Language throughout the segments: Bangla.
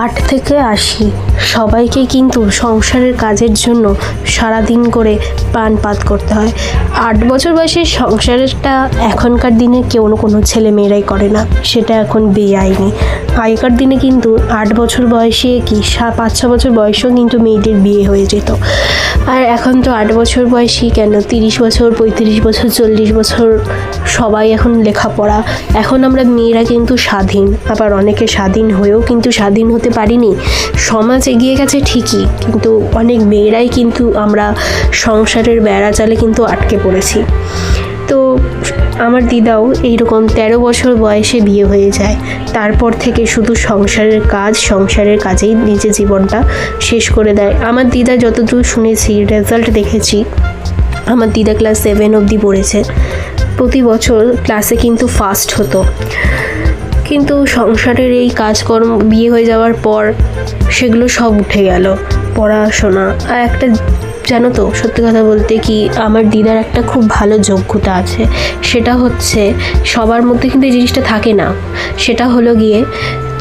আট থেকে আশি। সবাইকে কিন্তু সংসারের কাজের জন্য সারাদিন করে প্রাণপাত করতে হয়। আট বছর বয়সে সংসারেরটা এখনকার দিনে কেউ না কোনো ছেলে মেয়েরাই করে না। সেটা এখন বেআইনি। আগেকার দিনে কিন্তু আট বছর বয়সে কি সা- পাঁচ, ছ বছর বয়সেও কিন্তু মেয়েদের বিয়ে হয়ে যেত। আর এখন তো আট বছর বয়সী কেন? তিরিশ বছর, পঁয়ত্রিশ বছর, চল্লিশ বছর সবাই এখন লেখাপড়া। এখন আমরা মেয়েরা কিন্তু স্বাধীন, আবার অনেকে স্বাধীন হয়েও কিন্তু স্বাধীন হতে পারিনি। সমাজ এগিয়ে গেছে ঠিকই, কিন্তু অনেক মেয়েরাই কিন্তু আমরা সংসারের বেড়া চালে কিন্তু আটকে পড়েছি। তো আমার দিদাও এইরকম তেরো বছর বয়সে বিয়ে হয়ে যায়। তারপর থেকে শুধু সংসারের কাজ, সংসারের কাজেই নিজের জীবনটা শেষ করে দেয়। আমার দিদা যতদূর শুনেছি রেজাল্ট দেখেছি, আমার দিদা ক্লাস সেভেন অবধি পড়েছে। প্রতি বছর ক্লাসে কিন্তু ফার্স্ট হতো। কিন্তু সংসারের এই কাজকর্ম, বিয়ে হয়ে যাওয়ার পর সেগুলো সব উঠে গেল। পড়াশোনা, আর একটা জানো তো, সত্যি কথা বলতে কি আমার দিদার একটা খুব ভালো যোগ্যতা আছে। সেটা হচ্ছে সবার মধ্যে কিন্তু এই জিনিসটা থাকে না। সেটা হলো গিয়ে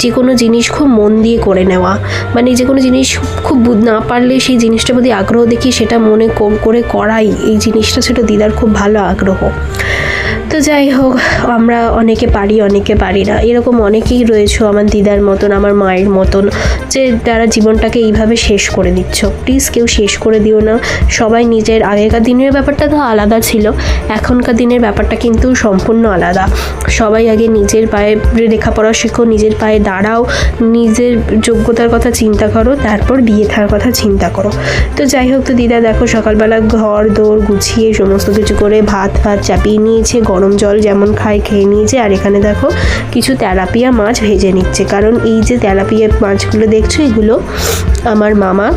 যে কোনো জিনিস খুব মন দিয়ে করে নেওয়া। মানে যে কোনো জিনিস খুব না পারলে সেই জিনিসটার প্রতি আগ্রহ দেখি সেটা মনে করে করাই। এই জিনিসটা ছিল দিদার খুব ভালো আগ্রহ। তো যাই হোক, আমরা অনেকে পারি অনেকে পারি না। এরকম অনেকেই রয়েছে আমার দিদার মতন, আমার মায়ের মতন, যে তারা জীবনটাকে এইভাবে শেষ করে দিচ্ছ। প্লিজ কেউ শেষ করে দিও না। সবাই নিজের, আগেকার দিনের ব্যাপারটা তো আলাদা ছিল। এখনকার দিনের ব্যাপারটা কিন্তু সম্পূর্ণ আলাদা। সবাই আগে নিজের পায়ে লেখাপড়া শেখো, নিজের পায়ে দাঁড়াও, নিজের যোগ্যতার কথা চিন্তা করো, তারপর বিয়ে থাকার কথা চিন্তা করো। তো যাই হোক, তো দিদা দেখো সকালবেলা ঘর দৌড় গুছিয়ে সমস্ত কিছু করে ভাত ভাত চাপিয়ে নিয়েছে, গরম জল যেমন খায়, খেয়ে নিয়েছে। আর এখানে দেখো কিছু তেলাপিয়া মাছ ভেজে নিচ্ছে। কারণ এই যে তেলাপিয়া মাছগুলো দেখছ, এগুলো আমার মামা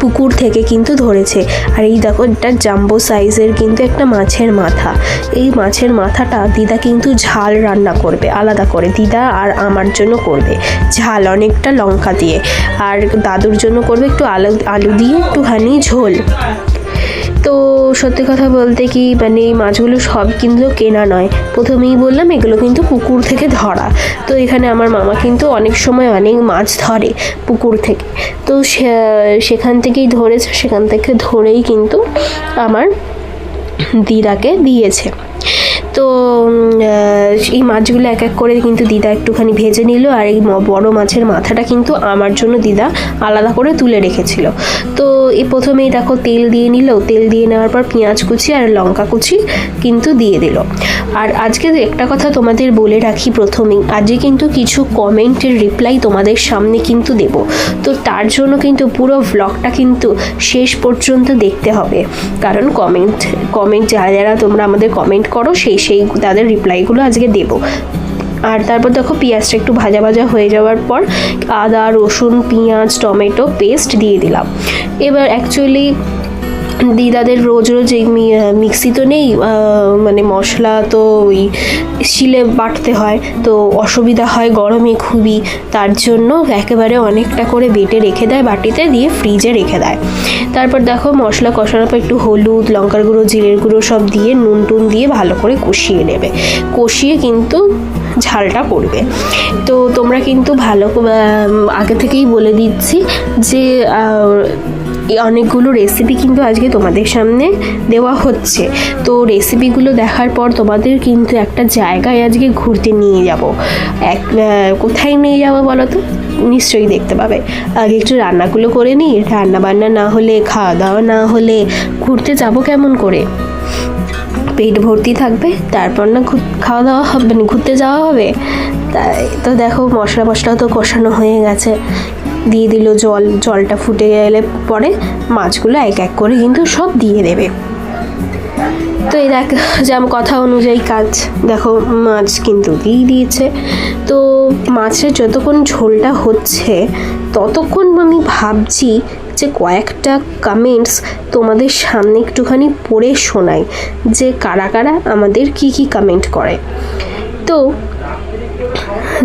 পুকুর থেকে কিন্তু ধরেছে। আর এই দেখো, এটা জাম্বো সাইজের কিন্তু একটা মাছের মাথা। এই মাছের মাথাটা দিদা কিন্তু ঝাল রান্না করবে, আলাদা করে। দিদা আর আমার জন্য করবে। ঝাল, অনেকটা লঙ্কা দিয়ে। আর দাদুর জন্য করবে একটু আলু আলু দিয়ে একটুখানি ঝোল। তো সত্যি কথা বলতে কি মানে এই মাছগুলো সব কিন্তু কেনা নয়। প্রথমেই বললাম এগুলো কিন্তু পুকুর থেকে ধরা। তো এখানে আমার মামা কিন্তু অনেক সময় অনেক মাছ ধরে পুকুর থেকে। তো সেখান থেকেই ধরেছে, সেখান থেকে ধরেই কিন্তু আমার দিদাকে দিয়েছে। তো এই মাছগুলো এক এক করে কিন্তু দিদা একটুখানি ভেজে নিল আর এই বড় মাছের মাথাটা কিন্তু আমার জন্য দিদা আলাদা করে তুলে রেখেছিল। তো এই প্রথমেই দেখো তেল দিয়ে নিল, তেল দিয়ে নেওয়ার পর পেঁয়াজ কুচি আর লঙ্কা কুচি কিন্তু দিয়ে দিল। আর আজকে একটা কথা তোমাদের বলে রাখি প্রথমেই, আজকে কিন্তু কিছু কমেন্টের রিপ্লাই তোমাদের সামনে কিন্তু দেব। তো তার জন্য কিন্তু পুরো ভ্লগটা কিন্তু শেষ পর্যন্ত দেখতে হবে। কারণ কমেন্ট কমেন্ট যারা যারা তোমরা আমাদের কমেন্ট করো, সেই সেই তাদের রিপ্লাইগুলো আজকে দেবো। আর তারপর দেখো পেঁয়াজটা একটু ভাজা ভাজা হয়ে যাওয়ার পর আদা, রসুন, পেঁয়াজ, টমেটো পেস্ট দিয়ে দিলাম। এবার অ্যাকচুয়ালি দিদাদের রোজ রোজ এই মিক্সি তো নেই মানে মশলা তো ওই শিলে বাটতে হয়, তো অসুবিধা হয় গরমে খুবই, তার জন্য একেবারে অনেকটা করে বেটে রেখে দেয়, বাটিতে দিয়ে ফ্রিজে রেখে দেয়। তারপর দেখো মশলা কষানোর পর একটু হলুদ, লঙ্কার গুঁড়ো, জিরের গুঁড়ো সব দিয়ে নুন টুন দিয়ে ভালো করে কষিয়ে নেবে। কষিয়ে কিন্তু ঝালটা পড়বে। তো তোমরা কিন্তু ভালো আগে থেকেই বলে দিচ্ছি যে অনেকগুলো রেসিপি কিন্তু আজকে তোমাদের সামনে দেওয়া হচ্ছে। তো রেসিপিগুলো দেখার পর তোমাদের কিন্তু একটা জায়গায় আজকে ঘুরতে নিয়ে যাব। এক কোথায় নিয়ে যাব বলো তো? নিশ্চয়ই দেখতে পাবে। আগে একটু রান্নাগুলো করে নিই রান্না বান্না না হলে খাওয়া দাওয়া না হলে ঘুরতে যাব কেমন করে? পেট ভর্তি থাকবে, তারপর না খাওয়া দাওয়া হবে মানে ঘুরতে যাওয়া হবে। তাই তো দেখো মশলা মশলা তো কষানো হয়ে গেছে। দিয়ে দিল জল, জলটা ফুটে গেলে পরে মাছগুলো এক এক করে কিন্তু সব দিয়ে দেবে। তো এই দেখ, যেমন কথা অনুযায়ী কাজ, দেখো মাছ কিন্তু দিয়ে দিয়েছে। তো মাছের যতক্ষণ ঝোলটা হচ্ছে, ততক্ষণ আমি ভাবছি যে কয়েকটা কমেন্টস তোমাদের সামনে একটুখানি পড়ে শোনাই, যে কারা কারা আমাদের কি কি কমেন্ট করে। তো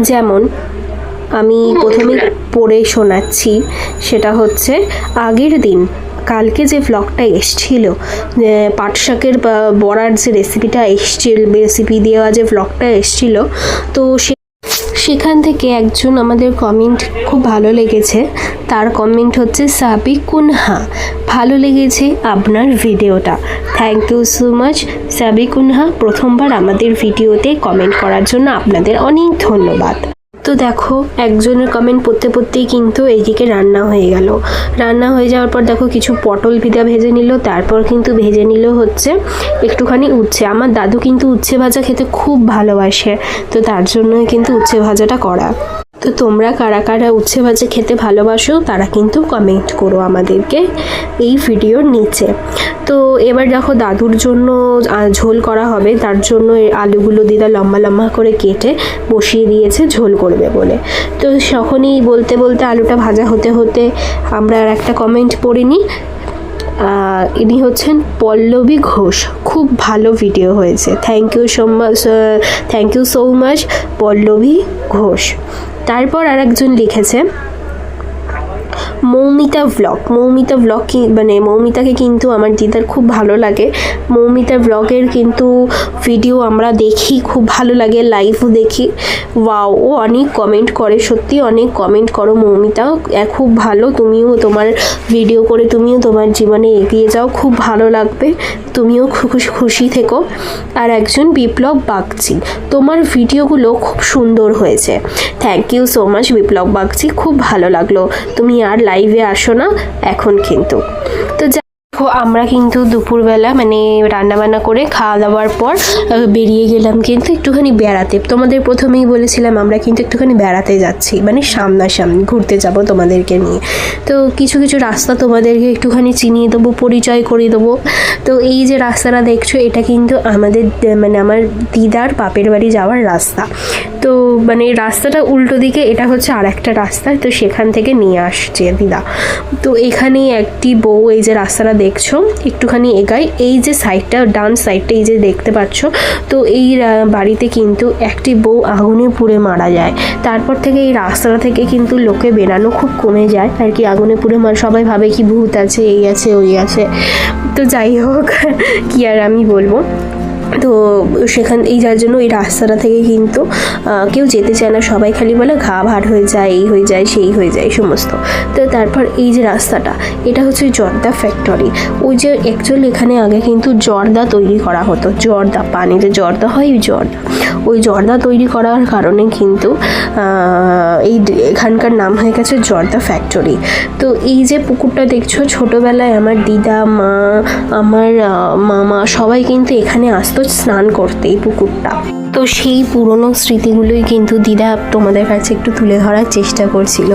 যেমন আমি প্রথমে পড়ে শোনাচ্ছি, সেটা হচ্ছে আগের দিন, কালকে যে ভ্লগটা এসছিল পাটশাকের বড়ার যে রেসিপিটা এসছিল রেসিপি দেওয়া যে ভ্লগটা এসছিল, তো সে সেখান থেকে একজন আমাদের কমেন্ট খুব ভালো লেগেছে। তার কমেন্ট হচ্ছে, সাবিক কুনহা, ভালো লেগেছে আপনার ভিডিওটা thank you so much Sabik Kunha, প্রথমবার আমাদের ভিডিওতে কমেন্ট করার জন্য আপনাদের অনেক ধন্যবাদ। তো দেখো, একজনের কমেন্ট পড়তে পড়তেই কিন্তু এইদিকে রান্না হয়ে গেল। রান্না হয়ে যাওয়ার পর দেখো কিছু পটল ভিদা ভেজে নিল, তারপর কিন্তু ভেজে নিল হচ্ছে একটুখানি উচ্ছে। আমার দাদু কিন্তু উচ্ছে ভাজা খেতে খুব ভালোবাসে, তো তার জন্যই কিন্তু উচ্ছে ভাজাটা করা। তো তোমরা কারা কারা উচ্ছে ভাজা খেতে ভালোবাসো, তারা কিন্তু কমেন্ট করো আমাদেরকে এই ভিডিওর নিচে। তো এবার দেখো দাদুর জন্য ঝোল করা হবে, তার জন্য আলুগুলো দিদা লম্বা লম্বা করে কেটে বসিয়ে দিয়েছে ঝোল করবে বলে। তো তখনই বলতে বলতে আলুটা ভাজা হতে হতে আমরা আর একটা কমেন্ট পড়ে নিই ইনি হচ্ছেন পল্লবী ঘোষ। খুব ভালো ভিডিও হয়েছে। Thank you so much thank you so much Pallavi Ghosh. তারপর আর একজন লিখেছে মৌমিতা ব্লগ মৌমিতা ব্লগ কি মানে মৌমিতাকে কিন্তু আমার দিদার খুব ভালো লাগে। মৌমিতা ব্লগের কিন্তু ভিডিও আমরা দেখি, খুব ভালো লাগে লাইভও দেখি। ওয়াও ও অনেক কমেন্ট করে, সত্যি অনেক কমেন্ট করো মৌমিতা। খুব ভালো, তুমিও তোমার ভিডিও করে, তুমিও তোমার জীবনে এগিয়ে যাও, খুব ভালো লাগবে। তুমিও খুশি থেকো। আর একজন বিপ্লব বাগচি, তোমার ভিডিওগুলো খুব সুন্দর হয়েছে। Thank you so much Biplab Bagchi, খুব ভালো লাগল। তুমি আর লাইভে আসো না এখন কিন্তু। তো দেখো, আমরা কিন্তু দুপুরবেলা মানে রান্নাবান্না করে খাওয়া দাওয়ার পর বেরিয়ে গেলাম কিন্তু একটুখানি বেড়াতে। তোমাদের প্রথমেই বলেছিলাম, আমরা কিন্তু একটুখানি বেড়াতে যাচ্ছি মানে সামনাসামনি ঘুরতে যাব তোমাদেরকে নিয়ে। তো কিছু কিছু রাস্তা তোমাদেরকে একটুখানি চিনিয়ে দেবো, পরিচয় করিয়ে দেবো। তো এই যে রাস্তাটা দেখছ, এটা কিন্তু আমাদের মানে আমার দিদার বাপের বাড়ি যাওয়ার রাস্তা। তো মানে রাস্তাটা উল্টো দিকে, এটা হচ্ছে আর একটা রাস্তা, তো সেখান থেকে নিয়ে আসছে দিদা। তো এখানে একটি বউ, এই যে রাস্তাটা দেখছ? একটুখানি এগাই। এই যে সাইডটা ডান সাইডটা এই যে দেখতে পাচ্ছ, তো এই বাড়িতে কিন্তু একটি বউ আগুনে পুড়ে মারা যায়। তারপর থেকে এই রাস্তাটা থেকে কিন্তু লোকে বেরানো খুব কমে যায়। আর কি আগুনে পুড়ে মার, সবাই ভাবে কি ভূত আছে, এই আছে, ওই আছে। তো যাই হোক, কি আর আমি বলব? তো সেখান, এই যার জন্য এই রাস্তাটা থেকে কিন্তু কেউ যেতে চায় না, সবাই খালি বলে ঘা ভার হয়ে যায়, এই হয়ে যায়, সেই হয়ে যায়, সমস্ত। তো তারপর এই যে রাস্তাটা, এটা হচ্ছে জর্দা ফ্যাক্টরি। ওই যে অ্যাকচুয়ালি এখানে আগে কিন্তু জর্দা তৈরি করা হতো, জর্দা, পানিতে জর্দা হয়, ওই জর্দা। ওই জর্দা তৈরি করার কারণে কিন্তু এই এখানকার নাম হয়ে গেছে জর্দা ফ্যাক্টরি। তো এই যে পুকুরটা দেখছ, ছোটোবেলায় আমার দিদা, মা, আমার মামা সবাই কিন্তু এখানে আসতো। স্নান করতে এই পুকুরটা। তো সেই পুরনো স্মৃতিগুলোই কিন্তু দিদা তোমাদের কাছে একটু তুলে ধরার চেষ্টা করছিল।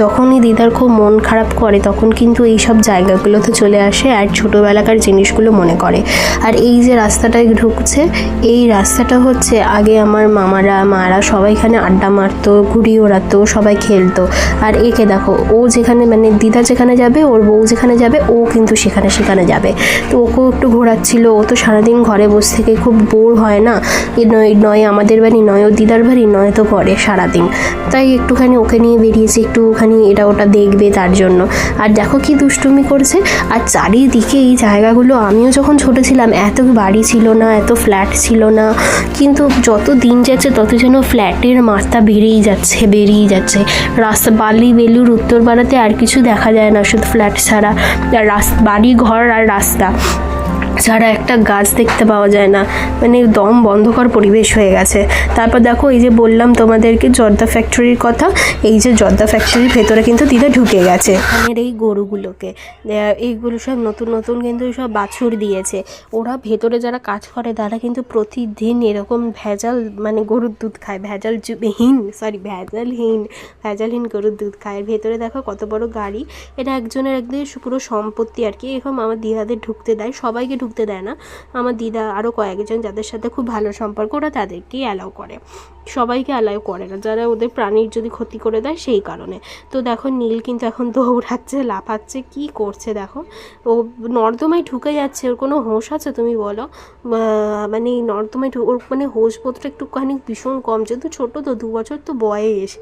যখনই দিদার খুব মন খারাপ করে, তখন কিন্তু এই সব জায়গাগুলোতে চলে আসে আর ছোটোবেলাকার জিনিসগুলো মনে করে। আর এই যে রাস্তাটায় ঢুকছে, এই রাস্তাটা হচ্ছে আগে আমার মামারা, মারা সবাই এখানে আড্ডা মারতো, ঘুড়ি ওড়াতো, সবাই খেলতো। আর একে দেখো, ও যেখানে মানে দিদা যেখানে যাবে, ওর বউ যেখানে যাবে, ও কিন্তু সেখানে সেখানে যাবে। তো ওকেও একটু ঘোরাচ্ছিল, ও তো সারাদিন ঘরে বসে থেকে খুব বোর হয় না। নয় আমাদের বাড়ি, নয় দিদার বাড়ি, নয় তো ঘরে সারাদিন। তাই একটুখানি ওকে নিয়ে বেরিয়েছি, একটুখানি এটা ওটা দেখবে তার জন্য। আর দেখো কি দুষ্টুমি করছে। আর চারিদিকে এই জায়গাগুলো, আমিও যখন ছোট ছিলাম, এত বাড়ি ছিল না, এত ফ্ল্যাট ছিল না। কিন্তু যত দিন যাচ্ছে, তত যেন ফ্ল্যাটের মাত্রা বেড়েই যাচ্ছে বেরিয়ে যাচ্ছে। রাস্তা, বালি বেলুর উত্তর পাড়াতে আর কিছু দেখা যায় না, শুধু ফ্ল্যাট ছাড়া। আর রাস- বাড়ি ঘর আর রাস্তা। ছাড়া একটা গাছ দেখতে পাওয়া যায় না। মানে দম বন্ধকর পরিবেশ হয়ে গেছে। তারপর দেখো, এই যে বললাম তোমাদেরকে জর্দা ফ্যাক্টরির কথা, এই যে জর্দা ফ্যাক্টরির ভেতরে কিন্তু দিদা ঢুকে গেছে। এখানের এই গরুগুলোকে। এইগুলো সব নতুন নতুন কিন্তু সব বাছুর দিয়েছে। ওরা ভেতরে যারা কাজ করে, তারা কিন্তু প্রতিদিন এরকম ভেজাল মানে গরুর দুধ খায়। ভেজাল হীন সরি ভেজালহীন ভেজালহীন গরুর দুধ খায়। ভেতরে দেখো কত বড় গাড়ি। এটা একজনের একদিন পুরো সম্পত্তি আর কি। এরকম আমার দিদাদের ঢুকতে দেয়। সবাইকে ঢুকতে দেয় না। আমার দিদা আরও কয়েকজন যাদের সাথে খুব ভালো সম্পর্ক, ওরা তাদেরকেই অ্যালাউ করে। সবাইকে অ্যালাউ করে না। যারা ওদের প্রাণীর যদি ক্ষতি করে দেয়, সেই কারণে। তো দেখো, নীল কিন্তু এখন দৌড়াচ্ছে, লাফাচ্ছে, কি করছে দেখো? ও নর্দমায় ঢুকে যাচ্ছে, ওর কোনো হোশ আছে তুমি বলো? মানে নর্দমায় ওর মানে হোশবোধটা একটুখানি ভীষণ কম, যেহেতু ছোটো তো, দু বছর তো বয়স।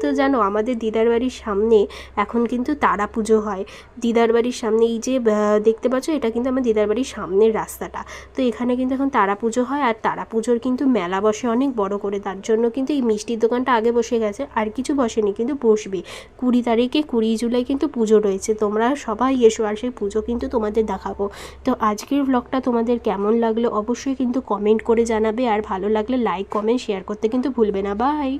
তো জানো, আমাদের দিদার বাড়ির সামনে এখন কিন্তু তারা পুজো হয়। দিদার বাড়ির সামনে এই যে দেখতে পাচ্ছ, এটা কিন্তু আমার দিদার বাড়ির সামনে সামনের রাস্তাটা। তো এখানে কিন্তু এখন তারা পুজো হয় আর তারা পুজোর কিন্তু মেলা বসে অনেক বড় করে। তার জন্য কিন্তু এই মিষ্টির দোকানটা আগে বসে গেছে আর কিছু বসেনি, কিন্তু বসবে। কুড়ি তারিখে, কুড়ি জুলাই কিন্তু পুজো রয়েছে। তোমরা সবাই এসো আর সেই পুজো কিন্তু তোমাদের দেখাবো। তো আজকের ব্লগটা তোমাদের কেমন লাগল অবশ্যই কিন্তু কমেন্ট করে জানাবে। আর ভালো লাগলে লাইক কমেন্ট শেয়ার করতে কিন্তু ভুলবে না। বাই